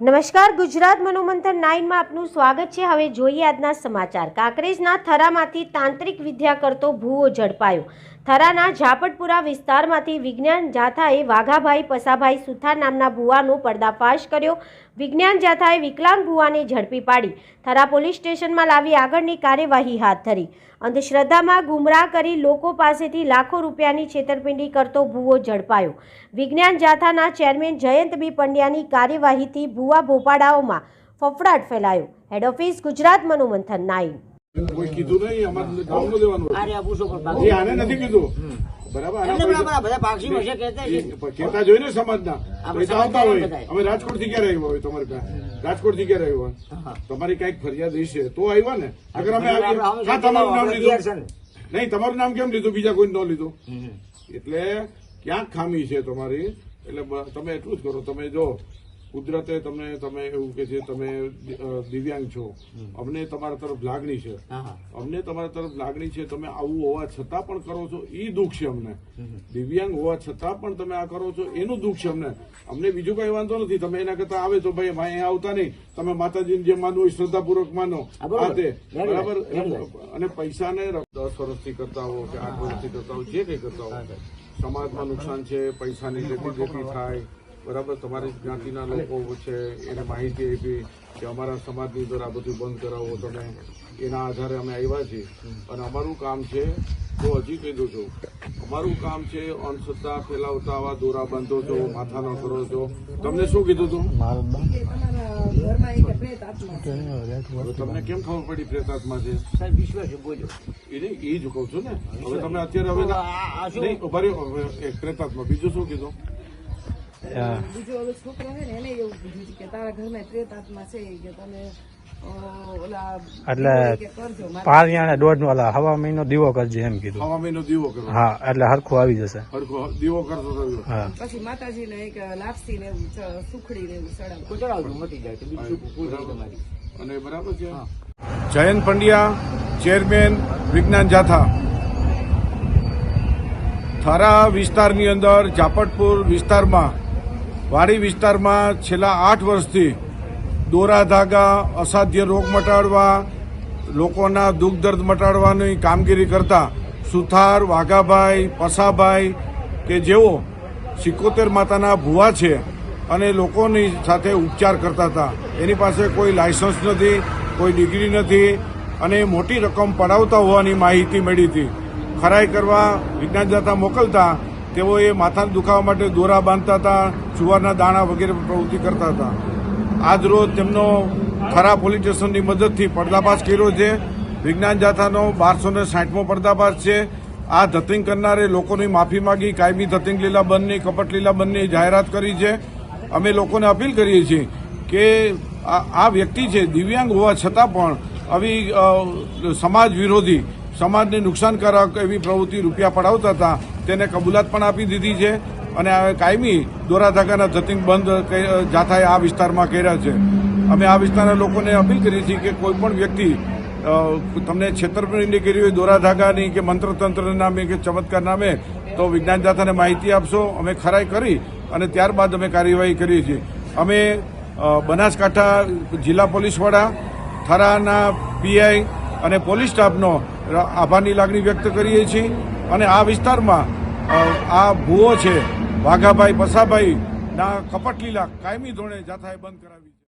નમસ્કાર, ગુજરાત મનોમંથન નાઇનમાં આપનું સ્વાગત છે. હવે જોઈએ આજના સમાચાર. કાંકરેજના થરામાંથી તાંત્રિક વિદ્યા કરતો ભૂવો ઝડપાયો. થરાના ઝાપટપુરા વિસ્તારમાંથી વિજ્ઞાન જાથાએ વાઘાભાઈ પસાભાઈ સુથાર નામના ભુવાનો પર્દાફાશ કર્યો. વિજ્ઞાન જાથાએ વિકલાંગ ભુવાને ઝડપી પાડી. થરા પોલીસ સ્ટેશનમાં લાવી આગળની કાર્યવાહી હાથ ધરી. અંધશ્રદ્ધામાં ગુમરાહ કરી લોકો પાસેથી લાખો રૂપિયાની છેતરપિંડી કરતો ભુવો ઝડપાયો. વિજ્ઞાન જાથાના ચેરમેન જયંત બી પંડ્યાની કાર્યવાહીથી ભુવા ભોપાડાઓમાં ફફડાટ ફેલાયો. હેડ ઓફિસ ગુજરાત મનોમંથન નાઇન. કોઈ કીધું નહીં અમારે દેવાનું. આને નથી કીધું. બરાબર સમાજના. આવતા હોય. અમે રાજકોટથી ક્યારે આવ્યા હોય તમારે ત્યાં રાજકોટથી ક્યારે આવ્યા તમારી કંઈક ફરિયાદ હશે તો આવ્યા ને. અગર અમે તમારું નામ લીધું. નહીં તમારું નામ કેમ લીધું? બીજા કોઈ ન લીધું? એટલે ક્યાંક ખામી છે તમારી. એટલે તમે એટલું જ કરો. તમે જો કુદરતે તમને તમે એવું કે છે તમે દિવ્યાંગ છો. અમને તમારા તરફ લાગણી છે. અમને તમારા તરફ લાગણી છે તમે આવું હોવા છતાં પણ કરો છો એ દુઃખ છે અમને. દિવ્યાંગ હોવા છતાં પણ તમે આ કરો છો એનું દુઃખ છે અમને. અમને બીજું કઈ વાંધો નથી. તમે એના કરતા આવે તો ભાઈ અહીંયા આવતા નહીં. તમે માતાજીને જે માનવું હોય શ્રદ્ધાપૂર્વક માનો. આ તે. બરાબર. અને પૈસાને દસ વર્ષથી કરતા હો કે આઠ વર્ષથી કરતા હો જે કઈ કરતા હો. સમાજમાં નુકસાન છે પૈસાની જેટલી જેટલી થાય. બરાબર તમારી જ્ઞાતિના લોકો છે એને માહિતી આપી કે અમારા સમાજની અંદર આ બધું બંધ કરાવો તમે. એના આધારે અમે આવ્યા છીએ. અને અમારું કામ છે હું હજી કહી દઉં છું અમારું કામ છે અંધશ્રદ્ધા ફેલાવતા આવા દોરા બાંધો છો માથાનો કરો છો તમને શું કીધું હતું તમને કેમ ખબર પડી પ્રેતાત્મા છે? સાહેબ વિશ્વાસ. એ નહીં એ જ કહું છું ને. હવે તમે અત્યારે હવે પ્રેતાત્મા બીજું શું કીધું? બીજો ઓલો છોકરો છે ને એને એવું કીધું છે કે તારા ઘરમાં પ્રેત આત્મા છે કે તમે એટલે પારિયાણે દોઢ વાલા હવા મહિનો દીવો કરજે એમ કીધું. હવા મહિનો દીવો કરો. હા એટલે હરખું આવી જશે. હરખો દીવો કરતો હા. પછી માતાજીને એક લાપસી ને એવું સુખડી ને એવું ચડાવવા ચડાવજો, મટી જાય તો બીજું પૂરું થાય તમારી. અને બરાબર છે? જયંત પંડ્યા ચેરમેન વિજ્ઞાન જાથા. થારા વિસ્તારની અંદર જાપટપુર વિસ્તારમાં વાડી વિસ્તારમાં છેલ્લા આઠ વર્ષથી દોરા ધાગા, અસાધ્ય રોગ મટાડવા, લોકોના દુઃખ દર્દ મટાડવાની કામગીરી કરતા સુથાર, વાઘાભાઈ, પસાભાઈ કે જેઓ સિકોતેર માતાના ભુવા છે અને લોકોની સાથે ઉપચાર કરતા હતા. એની પાસે કોઈ લાયસન્સ નથી, કોઈ ડિગ્રી નથી અને મોટી રકમ પડાવતા હોવાની માહિતી મળી હતી. ખરાઈ કરવા વિજ્ઞાનદાતા મોકલતા તેઓએ માથાને દુખાવા માટે દોરા બાંધતા હતા, જુવારના દાણા વગેરે પ્રવૃત્તિ કરતા હતા. આજરોજ તેમનો ખરા પોલીસ સ્ટેશનની મદદથી પર્દાફાશ કર્યો છે. વિજ્ઞાન જાથાનો બારસો ને સાઠમો પર્દાફાશ છે. આ ધતિંગ કરનારે લોકોની માફી માંગી, કાયમી ધતિંગ લીલા બંધની, કપટ લીલા બંધની જાહેરાત કરી છે. અમે લોકોને અપીલ કરીએ છીએ કે આ વ્યક્તિ છે, દિવ્યાંગ હોવા છતાં પણ આવી સમાજ વિરોધી સમાજને નુકસાનકારક એવી પ્રવૃત્તિ રૂપિયા પડાવતા હતા, તેને કબૂલાત પણ આપી દીધી છે અને કાયમી દોરા ધાગાના ધતિંગ બંધ જાથાએ આ વિસ્તારમાં કર્યા છે. અમે આ વિસ્તારના લોકોને અપીલ કરીએ છીએ કે કોઈપણ વ્યક્તિ તમને છેતરપિંડી કરી હોય દોરા ધાગાની કે મંત્રતંત્ર નામે કે ચમત્કાર નામે, તો વિજ્ઞાન જાથાને માહિતી આપશો. અમે ખરાઈ કરી અને ત્યારબાદ અમે કાર્યવાહી કરીએ છીએ. અમે બનાસકાંઠા જિલ્લા પોલીસ વડા થરાના પીઆઈ અને પોલીસ સ્ટાફનો આભારની લાગણી વ્યક્ત કરીએ છીએ. અને આ વિસ્તારમાં આ ભૂવો છે, વાઘાભાઈ બસાભાઈના કપટલીલા કપટ લીલા કાયમી ધોરણે જાથાએ બંધ કરાવી